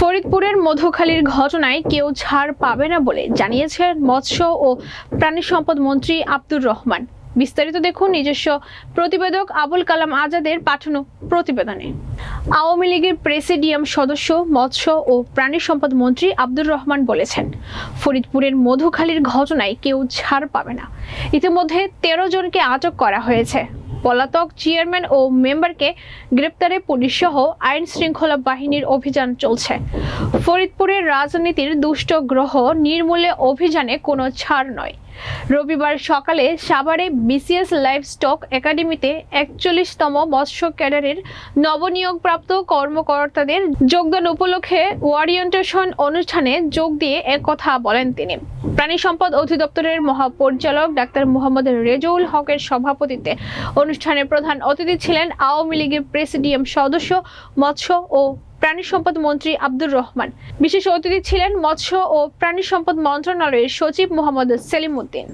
ফরিদপুরের মধুখালীর ঘটনায় কেউ ছাড় পাবে না বলে জানিয়েছেন মৎস্য ও প্রাণী সম্পদ মন্ত্রী আব্দুর রহমান। বিস্তারিত দেখুন নিজস্ব প্রতিবেদক আবুল কালাম আজাদের পাঠানো প্রতিবেদনে। আওয়ামী লীগের প্রেসিডিয়াম সদস্য, মৎস্য ও প্রাণী সম্পদ মন্ত্রী আব্দুর রহমান বলেছেন, ফরিদপুরের মধুখালীর ঘটনায় কেউ ছাড় পাবে না। ইতিমধ্যে তেরো জনকে আটক করা হয়েছে। পলাতক চেয়ারম্যান ও মেম্বারকে গ্রেপ্তারে পুলিশ সহ আইন শৃঙ্খলা বাহিনীর অভিযান চলছে। ফরিদপুরের রাজনীতির দুষ্ট গ্রহ নির্মূলে অভিযানে কোনো ছাড় নয়। রবিবার সকালে সাভারে বিসিএস লাইভ স্টক একাডেমিতে একচল্লিশতম মৎস্য ক্যাডারের নবনিয়োগপ্রাপ্ত কর্মকর্তাদের যোগদান উপলক্ষে ওয়ারিয়েন্টেশন অনুষ্ঠানে যোগ দিয়ে একথা বলেন তিনি। প্রাণী সম্পদ অধিদপ্তরের মহাপরিচালক ডাক্তার মোহাম্মদ রেজউল হকের সভাপতিত্বে অনুষ্ঠানে প্রধান অতিথি ছিলেন আওয়ামী লীগের প্রেসিডিয়াম সদস্য, মৎস্য ও প্রাণী সম্পদ মন্ত্রী আব্দুর রহমান। বিশেষ অতিথি ছিলেন মৎস্য ও প্রাণী সম্পদ মন্ত্রণালয়ের সচিব মোহাম্মদ সেলিম উদ্দিন